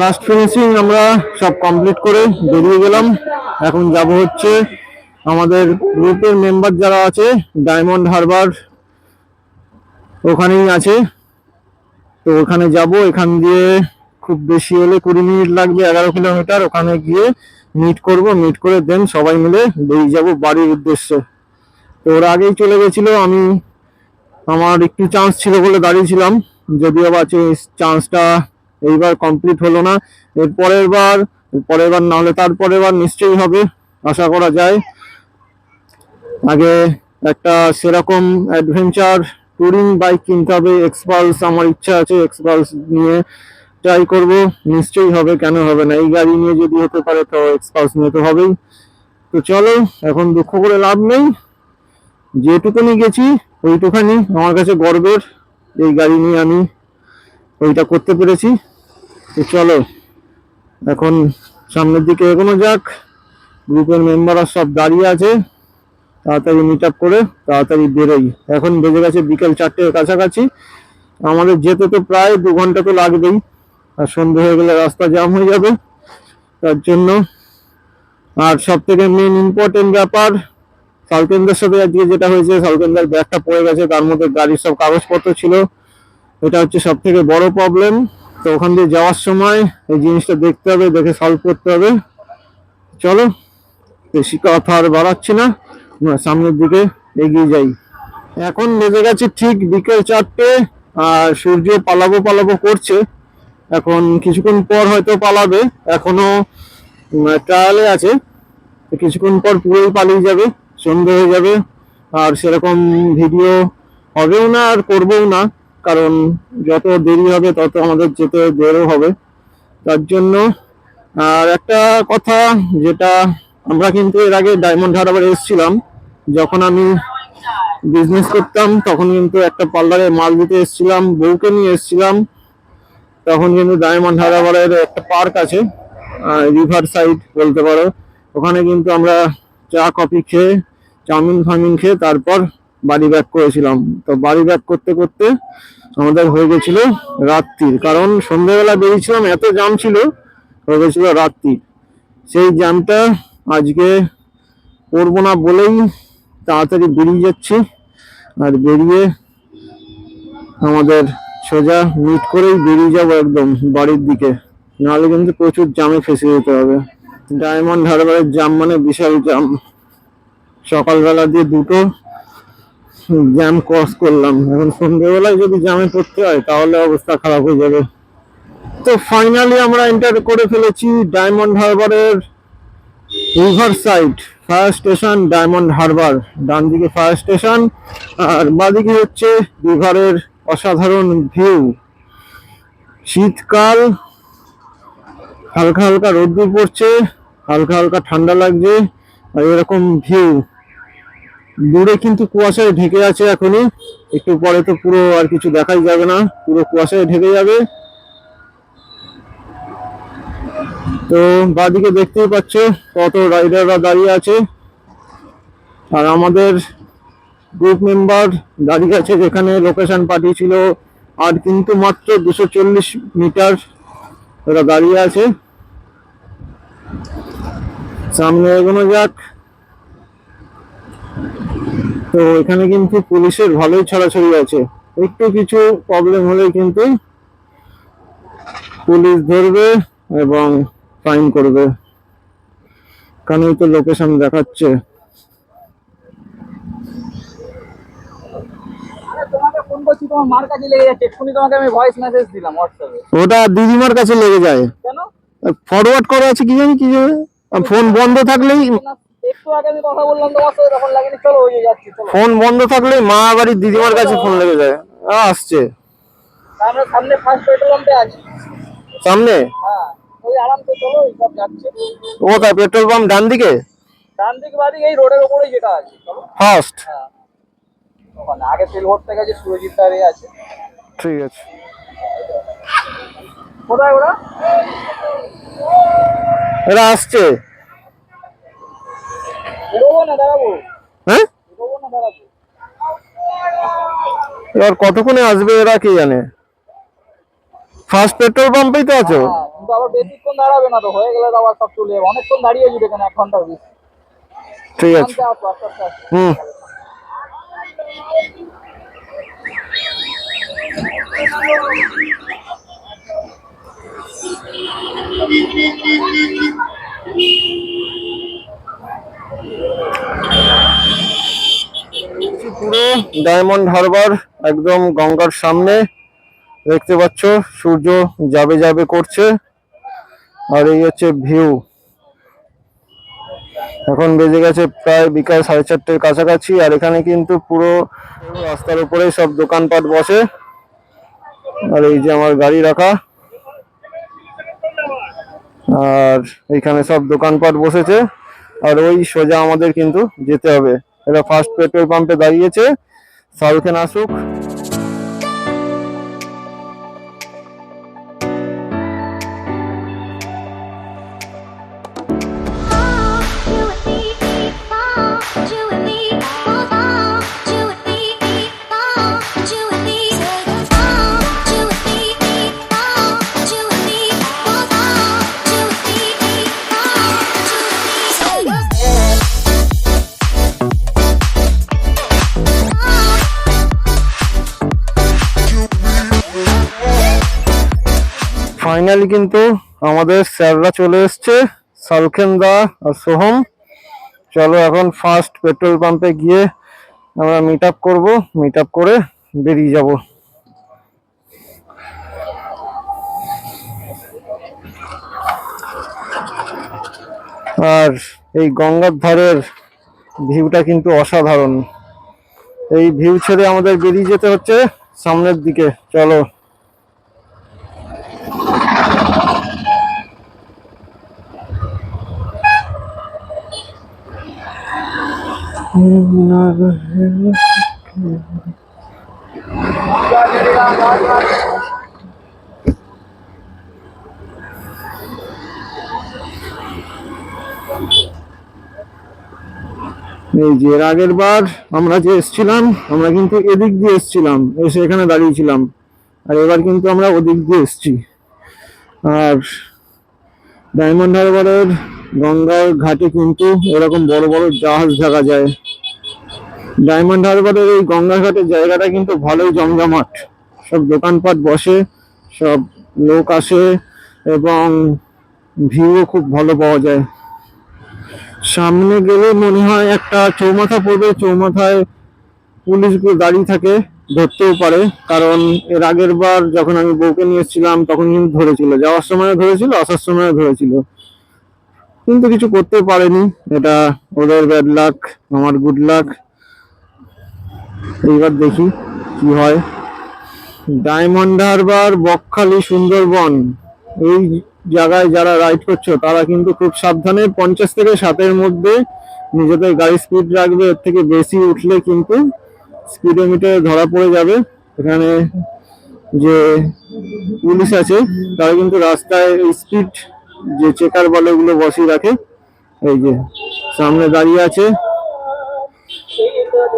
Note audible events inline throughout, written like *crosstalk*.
Last finishing আমরা সব complete করে বেরিয়ে গেলাম। এখন যাব হচ্ছে আমাদের গ্রুপের মেম্বার যারা আছে ডায়মন্ড হারবার ওখানেই আছে। তো ওখানে যাব, এখান দিয়ে খুব বেশি হলে কুড়ি মিনিট লাগবে, এগারো কিলোমিটার। ওখানে গিয়ে মিট করব মিট করে দেন সবাই মিলে বেরিয়ে যাব বাড়ির উদ্দেশ্যে। তো ওরা আগেই চলে গেছিল, আমি আমার একটু চান্স ছিল বলে দাঁড়িয়েছিলাম যদিও বা চান্সটা এইবার কমপ্লিট হলো না। এর পরের বার পরের বার না হলে তারপরের বার নিশ্চয়ই হবে, আশা করা যায়। আগে একটা সেরকম অ্যাডভেঞ্চার টুরিং বাইক কিনতে হবে এক্সপালস আমার ইচ্ছা আছে এক্সপালস নিয়ে ট্রাই করব, নিশ্চয়ই হবে, কেন হবে না? এই গাড়ি নিয়ে যদি হতে পারে, তো এক্সপালস নিয়ে তো হবেই। তো চলো, এখন দুঃখ করে লাভ নেই। যেটুকুনি গেছি, ওইটুখানি। আমার কাছে গর্বের এই গাড়ি নিয়ে আমি ওইটা করতে পেরেছি। তো চলো। এখন সামনের দিকে এগোনো যাক। গ্রুপের মেম্বাররা সব দাঁড়িয়ে আছে। তাড়াতাড়ি মিট আপ করে তাড়াতাড়ি বেরোই। এখন বেজে গেছে বিকেল চারটের কাছাকাছি। আমাদের যেতে তো প্রায় দু ঘণ্টা তো লাগবেই। আর সন্ধে হয়ে গেলে রাস্তা জ্যাম হয়ে যাবে। তার জন্য আর সব থেকে মেন ইম্পর্টেন্ট ব্যাপার, সালকেন্দার সাথে আজকে যেটা হয়েছে, সালকেন্দার ব্যাগটা পড়ে গেছে। তার মধ্যে গাড়ির সব কাগজপত্র ছিল। এটা হচ্ছে সব থেকে বড় প্রবলেম তো ওখান দিয়ে যাওয়ার সময় এই জিনিসটা দেখতে হবে, দেখে সলভ করতে হবে। চলো, বেশি কথা আর বাড়াচ্ছি না সামনের দিকে এগিয়ে যাই। এখন বেজে গেছে ঠিক বিকেল চারটে, আর সূর্য পালাবো পালাবো করছে। এখন কিছুক্ষণ পর হয়তো পালাবে, এখনও ট্রায়ালে আছে। কিছুক্ষণ পর পুরোই পালিয়ে যাবে, সন্ধে হয়ে যাবে, আর সেরকম ভিডিও হবেও না আর করবেও না। কারণ যত দেরি হবে, তত আমাদের যেতে দেরও হবে। তার জন্য, আর একটা কথা যেটা আমরা কিন্তু এর আগে ডায়মন্ড হারবার এসেছিলাম। যখন আমি বিজনেস করতাম, তখন কিন্তু একটা পার্লারে মাল দিতে এসেছিলাম, বউকে নিয়ে এসেছিলাম। তখন কিন্তু ডায়মন্ড হারবারের একটা পার্ক আছে রিভার সাইড বলতে পারো। ওখানে কিন্তু আমরা চা কফি খেয়ে, চাউমিন, ফাউমিন খেয়ে তারপর বাড়ি ব্যাক করেছিলাম। তো বাড়ি ব্যাক করতে করতে আমাদের হয়ে গেছিল রাত্রির। কারণ সন্ধ্যেবেলা বেরিয়েছিলাম, এত জাম ছিল, হয়ে গেছিল রাত্রি সেই জ্যামটা আজকে করব না বলেই তাড়াতাড়ি বেরিয়ে যাচ্ছি। আর বেরিয়ে আমাদের সোজা মিট করেই বেরিয়ে যাব একদম বাড়ির দিকে। নাহলে কিন্তু প্রচুর জামে ফেসে যেতে হবে। ডায়মন্ড হারবারের জাম মানে বিশাল জাম সকালবেলা দিয়ে দুটো জ্যাম ক্রস করলাম। এখন সন্ধ্যেবেলায় যদি জ্যামে পড়তে হয়, তাহলে অবস্থা খারাপ হয়ে যাবে। তো ফাইনালি আমরা এন্টার করে ফেলেছি ডায়মন্ড হারবারের riverside fire station Diamond Harbour ডান দিকে ফায়ার স্টেশন আর বাদিকে হচ্ছে রিভারের অসাধারণ ভিউ শীতকাল, হালকা হালকা রোদ্দুর পড়ছে, হালকা হালকা ঠান্ডা লাগছে, আর এরকম ভিউ দূরে কিন্তু কুয়াশায় ঢেকে আছে এখনই। একটু পরে তো পুরো আর কিছু দেখাই যাবে না। পুরো কুয়াশায় ঢেকে যাবে। তো বাদিকে দেখতেই পাচ্ছ কত রাইডাররা দাঁড়িয়ে আছে। আর আমাদের গ্রুপ মেম্বার দাঁড়িয়ে আছে যেখানে লোকেশন পাঠিয়েছিল আর কিন্তু মাত্র দুশো চল্লিশ মিটার ওরা দাঁড়িয়ে আছে। সামনে এগোনো যাক। তো এখানে কিন্তু পুলিশের ভালোই ছড়াছড়ি আছে। একটু কিছু প্রবলেম হলে কিন্তু পুলিশ ধরবে এবং ফাইন করবে। কারণই তো লোকেশন দেখাচ্ছে। ওটা দিদিমার কাছে লেগে যায়। ফরওয়ার্ড করা আছে কি জানি কি জানি? ফোন বন্ধ থাকলেই ফোন বন্ধ থাকলেই মা বাড়ির দিদিমার কাছে ফোন লেগে যায়। আসছে। আমরা সামনে ফার্স্ট পেট্রোল পাম্পে আছি সামনে? হ্যাঁ ওই আরামসে চলো সব যাচ্ছে। কোথায়? পেট্রোল পাম্প ডান দিকে? ডান দিক বাদিক এই রোডের উপরেই যেটা আছে চলো। ফার্স্ট হ্যাঁ। ওখানে আগে তেল ভরতে গেছে সুরজিৎ আছে। ঠিক আছে। কোথায় ওরা? এরা আসছে। হ্যাঁ? এবার কতক্ষণে আসবে এরা কি জানে? ফার্স্ট পেট্রোল পাম্পেই তো আছো? হ্যাঁ দাঁড়াবে না তো হয়ে গেলে তো আবার সব চলে যাবে। অনেকক্ষণ দাঁড়িয়ে এখানে এক ঘণ্টার ঠিক আছে। হুম। ডায়মন্ড হারবার, একদম গঙ্গার সামনে। দেখতে পাচ্ছ, সূর্য যাবে যাবে করছে। আর এই হচ্ছে ভিউ। এখন বেজে গেছে প্রায় বিকাল সাড়ে চারটের কাছাকাছি, আর এখানে কিন্তু পুরো রাস্তার উপরেই সব দোকানপাট বসে। আর এই যে আমার গাড়ি রাখা। আর এখানে সব দোকানপাট বসেছে। আর ওই সোজা আমাদের কিন্তু যেতে হবে। এটা ফার্স্ট পেট্রোল পাম্পে দাঁড়িয়েছে। সালখেন আসুক। ফাইনালি কিন্তু আমাদের স্যাররা চলে এসছে সালখেন্দা আর সোহম। চলো এখন ফার্স্ট পেট্রোল পাম্পে গিয়ে আমরা মিট আপ করব মিট আপ করে বেরিয়ে যাব। আর এই গঙ্গার ধারের ভিউটা কিন্তু অসাধারণ। এই ভিউ ছেড়ে আমাদের বেরিয়ে যেতে হচ্ছে সামনের দিকে। চলো। এই যে এর আগের বার আমরা যে এসছিলাম, আমরা কিন্তু এদিক দিয়ে এসছিলাম, এসে এখানে দাঁড়িয়েছিলাম আর এবার কিন্তু আমরা ওদিক দিয়ে এসছি। আর ডায়মন্ড হারবারের গঙ্গার ঘাটে কিন্তু এরকম বড় বড় জাহাজ দেখা যায়। ডায়মন্ড হারবারের এই গঙ্গা ঘাটের জায়গাটা কিন্তু ভালোই জমজমাট। সব দোকানপাট বসে, সব লোক আসে এবং ভিউও খুব ভালো পাওয়া যায়। সামনে গেলে মনে হয় একটা চৌমাথা পড়বে, চৌমাথায় পুলিশগুলো দাঁড়িয়ে থাকে, ধরতেও পারে। কারণ এর আগের বার যখন আমি বউকে নিয়ে এসেছিলাম, তখন কিন্তু ধরেছিল। যাওয়ার সময় ধরেছিল, আসার সময় ধরেছিল। কিন্তু কিছু করতে পারেনি। এটা ওদের ব্যাড লাক আমার গুড লাক এইবার দেখি কি হয়। Diamond Harbour Bakkhali, Sundarban. এই জায়গায় যারা রাইড করছ, তারা কিন্তু খুব সাবধানে পঞ্চাশ থেকে ষাটের মধ্যে নিজেদের গাড়ি স্পিড রাখবে। এর থেকে বেশি উঠলে কিন্তু স্পিডোমিটারে ধরা পড়ে যাবে। এখানে যে পুলিশ আছে, তারা কিন্তু রাস্তায় স্পিড যে চেকার বলে ওগুলো বসিয়ে রাখে এই যে সামনে দাঁড়িয়ে আছে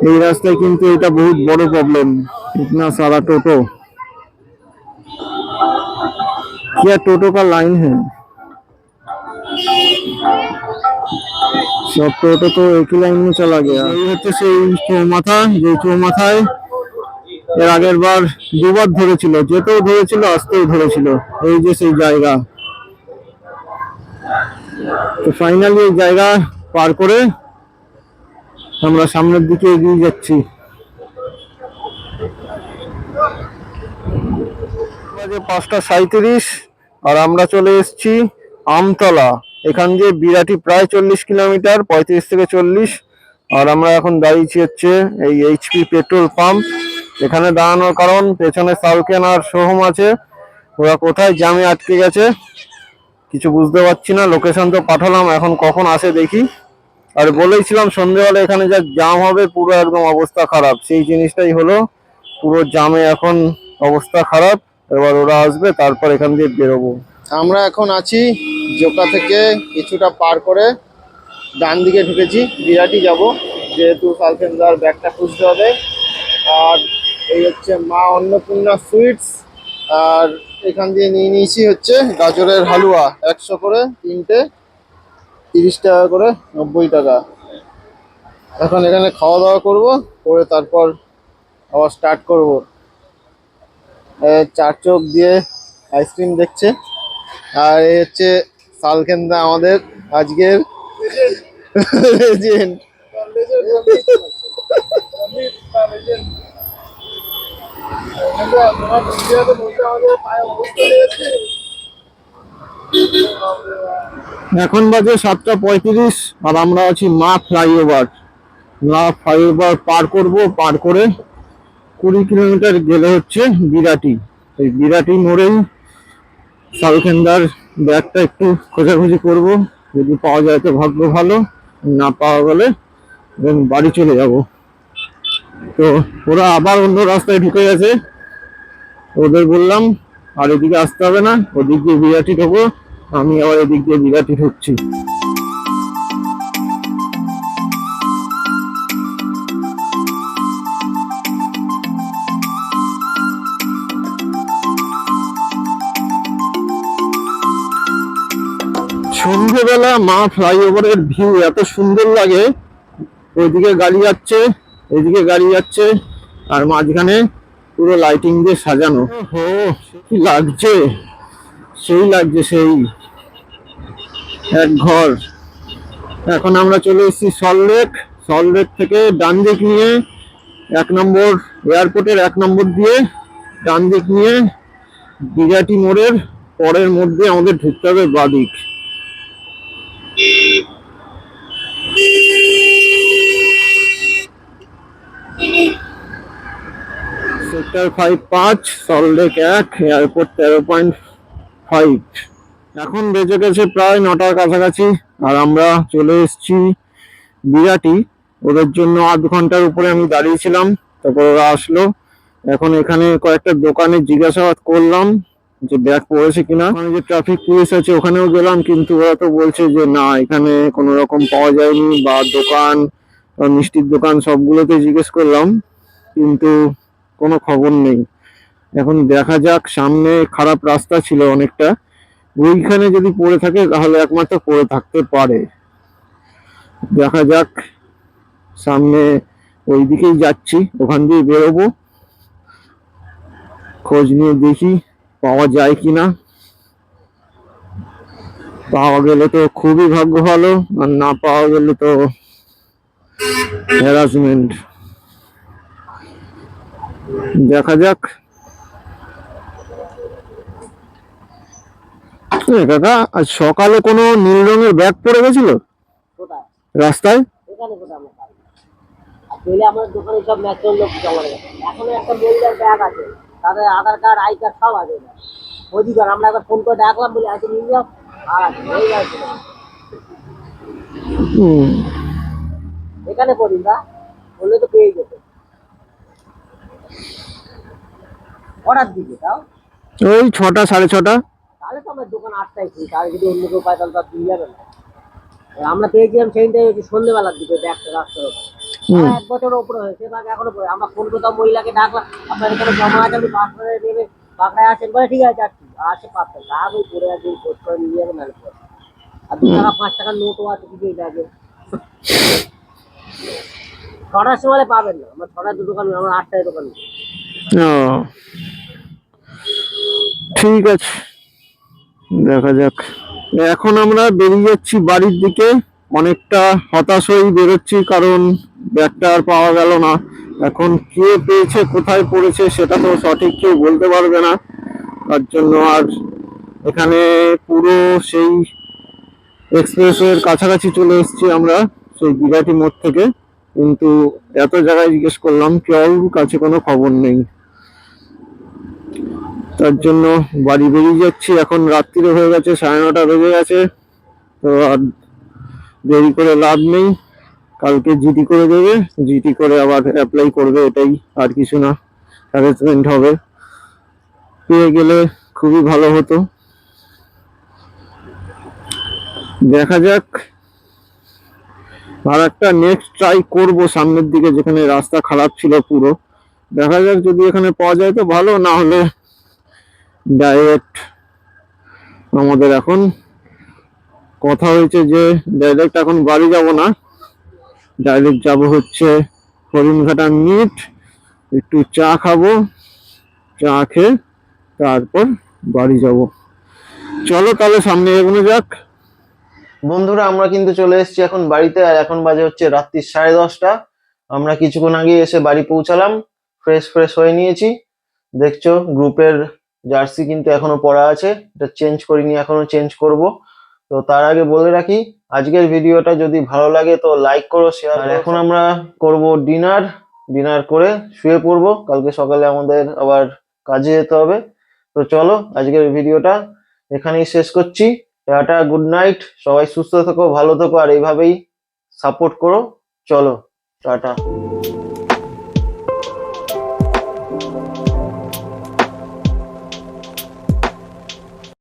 এই রাস্তায় কিন্তু এটা বহুত বড় প্রবলেম इतना सारा टोटो क्या टोटो का लाइन है सब टोटो तो एक ही लाइन में चला गया এই হচ্ছে সেই চৌমাথা যে চৌমাথায় এর আগের বার দুবার ধরেছিল যেতেও ধরেছিল আসতেও ধরেছিল এই যে সেই জায়গা তো ফাইনালি এই জায়গা পার করে আমরা সামনের দিকে এগিয়ে যাচ্ছি। পাঁচটা সাঁইত্রিশ আর আমরা চলে এসছি আমতলা। এখান দিয়ে বিরাটি প্রায় চল্লিশ কিলোমিটার, পঁয়ত্রিশ থেকে চল্লিশ। আর আমরা এখন দাঁড়িয়েছি হচ্ছে এই এইচপি পেট্রোল পাম্প। এখানে দাঁড়ানোর কারণ, পেছনে সালকেন আর সোহম আছে। ওরা কোথায় জামে আটকে গেছে? কিছু বুঝতে পারছি না লোকেশন তো পাঠালাম, এখন কখন আসে দেখি। আর বলেছিলাম সন্ধেবেলা এখানে যা জাম হবে, পুরো একদম অবস্থা খারাপ। সেই জিনিসটাই হলো, পুরো জামে এখন অবস্থা খারাপ, এবার ওরা আসবে, তারপর এখান দিয়ে বেরোবো। আমরা এখন আছি জোকা থেকে কিছুটা পার করে ডান দিকে ঢুকেছি বিরাটি যাব, যেহেতু সালফেন্দার ব্যাগটা খুঁজতে হবে। আর এই হচ্ছে মা অন্নপূর্ণা সুইটস, আর এখান দিয়ে নিয়ে নিয়েছি হচ্ছে গাজরের হালুয়া। একশো করে তিনটে, তিরিশ টাকা করে নব্বই টাকা। এখন এখানে খাওয়া দাওয়া করব, করে তারপর আবার স্টার্ট করব। চার চোখ দিয়ে আইসক্রিম দেখছে। আর এই হচ্ছে সালকেন্দা আমাদের আজকের *laughs* লেজেন্ড এখন বাজে সাতটা পঁয়ত্রিশ, আর আমরা আছি মা ফ্লাইওভার। মা ফ্লাইওভার পার করব, পার করে কুড়ি কিলোমিটার গেলে হচ্ছে বিরাটি। এই বিরাটি মোড়েই সালখেন্দার ব্যাগটা একটু খোঁজাখুঁজি করব। যদি পাওয়া যায় তো ভাগ্য ভালো, না পাওয়া গেলে বাড়ি চলে যাব। তো ওরা আবার অন্য রাস্তায় ঢুকে গেছে। ওদের বললাম, আর এদিকে আসতে হবে না, ওদিক দিয়ে বিরাটি ঢোকো, আমি আবার এদিক দিয়ে বিরাটি ঢুকছি। সন্ধ্যেবেলা মা ফ্লাইওভারের ভিউ এত সুন্দর লাগে, ওইদিকে গাড়ি যাচ্ছে। এদিকে গাড়ি যাচ্ছে আর মাঝখানে পুরো লাইটিং দিয়ে সাজানো। হো কি লাগছে? সেই লাগছে সেই এক ঘর। এখন আমরা চলে এসেছি সল্টলেক সল্টলেক থেকে ডান দিক নিয়ে এক নম্বর এয়ারপোর্টের এক নম্বর দিয়ে ডান দিক নিয়ে বিরাটি মোড়ের পরের মধ্যে আমাদের ঢুকতে হবে বাদিক সেক্টর ফাইভ পাঁচ সল্টলেক এক এয়ারপোর্ট তেরো পয়েন্ট ফাইভ এখন বেজে গেছে প্রায় নটার কাছাকাছি, আর আমরা চলে এসেছি বিরাটি। ওদের জন্য আধ ঘণ্টার উপরে আমি দাঁড়িয়েছিলাম, তারপর ওরা আসলো। এখন এখানে কয়েকটা দোকানে জিজ্ঞাসাবাদ করলাম যে ব্যাগ পড়েছে কিনা। ওখানে যে ট্রাফিক পুলিশ আছে, ওখানেও গেলাম, কিন্তু ওরা তো বলছে যে না, এখানে কোনো রকম পাওয়া যায়নি, বা দোকান মিষ্টির দোকান সবগুলোতে জিজ্ঞেস করলাম। কিন্তু কোনো খবর নেই। এখন দেখা যাক, সামনে খারাপ রাস্তা ছিল অনেকটা। ওইখানে যদি পড়ে থাকে, তাহলে একমাত্র পড়ে থাকতে পারে। দেখা যাক, সামনে ওই দিকেই যাচ্ছি, ওখান দিয়ে বেরোবো। খোঁজ নিয়ে দেখি, পাওয়া যায় কিনা। পাওয়া গেলে তো খুবই ভাগ্য ভালো, আর না পাওয়া গেলে তো হ্যারাসমেন্ট দেখা যাক। কাকা আজ সকালে কোনো নীল রঙের ব্যাগ পড়ে গেছিল? রাস্তায়? আমরা দোকানে সব লোক জমা এখনও একটা মহিলার ব্যাগ আছে। তাদের আধার কার্ড আই কার্ড সব আছে অধিকার আমরা একবার ফোন করে ডাকলাম বলে আছে নিয়ে যাও। আর এখানে পড়ি না বললে তো পেয়ে যেত। কটার দিকে তাও? ওই ছটা সাড়ে ছটা। তাহলে তো আমার দোকান আটটাই খুলি তাহলে যদি অন্য কেউ পায় তাহলে তো আর দিয়ে যাবে না। আমরা পেয়েছিলাম সেইটাই হচ্ছে সন্ধ্যেবেলার দিকে ব্যাগটা রাস্তার ওপরে। এক বছরের উপরে হয়েছে বাঘ এখনও পরে। আমরা ফোন করতাম মহিলাকে ডাকলাম আপনার এখানে জমা আছে আপনি পাঁচটায় দেবে পাকড়ায় আছেন বলে ঠিক আছে যাচ্ছি আছে পাঁচটা যা ওই পড়ে আছে খোঁজ করে নিয়ে যাবে নাহলে পরে। আর দু টাকা পাঁচ টাকার নোটও আছে কিছু ব্যাগে ছটার সময় পাবেন না। আমার ছটার দু দোকান আমার আটটায় দোকান। ও। ঠিক আছে। দেখা যাক। এখন আমরা বেরিয়ে যাচ্ছি বাড়ির দিকে। অনেকটা হতাশ হয়েই বেরোচ্ছি কারণ ব্যাগটা আর পাওয়া গেল না। এখন কে পেয়েছে, কোথায় পড়েছে সেটা তো সঠিক কেউ বলতে পারবে না। তার জন্য আর এখানে পুরো সেই এক্সপ্রেসওয়ের কাছাকাছি চলে এসেছি আমরা, সেই বিরাটি মোড় থেকে। কিন্তু এত জায়গায় জিজ্ঞেস করলাম, কেউ কাছে কোনো খবর নেই। তার জন্য বাড়ি বেরিয়ে যাচ্ছি। এখন রাত্রিরে হয়ে গেছে, সাড়ে নটা বেজে গেছে। তো আর দেরি করে লাভ নেই। কালকে জিটি করে দেবে। জিটি করে আবার অ্যাপ্লাই করবে, এটাই আর কিছু না। হ্যারাসমেন্ট হবে। পেয়ে গেলে খুবই ভালো হতো। দেখা যাক। আর একটা নেক্সট ট্রাই করব সামনের দিকে, যেখানে রাস্তা খারাপ ছিল পুরো। দেখা যাক যদি এখানে পাওয়া যায় তো ভালো, না হলে ডাইরেক্ট আমাদের এখন কথা হয়েছে যে ডাইরেক্ট এখন বাড়ি যাব না। ডাইরেক্ট যাব হচ্ছে হরিণঘাটা মিট একটু চা খাব, চা খেয়ে তারপর বাড়ি যাব। চলো তাহলে সামনে এগোনো যাক। বন্ধুরা, আমরা কিন্তু চলে এসেছি এখন বাড়িতে, আর এখন বাজে হচ্ছে রাত্রি সাড়ে দশটা। আমরা কিছুক্ষণ আগে এসে বাড়ি পৌঁছালাম। ফ্রেশ ফ্রেশ হয়ে নিয়েছি। দেখছ গ্রুপের জার্সি কিন্তু এখনও পড়া আছে। এটা চেঞ্জ করিনি এখনও চেঞ্জ করব। তো তার আগে বলে রাখি আজকের ভিডিওটা যদি ভালো লাগে তো লাইক করো শেয়ার আর এখন আমরা করব ডিনার ডিনার করে শুয়ে পড়ব। কালকে সকালে আমাদের আবার কাজে যেতে হবে। তো চলো আজকের ভিডিওটা এখানেই শেষ করছি। টাটা গুড নাইট সবাই সুস্থ থেকো ভালো থেকো আর এইভাবেই সাপোর্ট করো। চলো টাটা।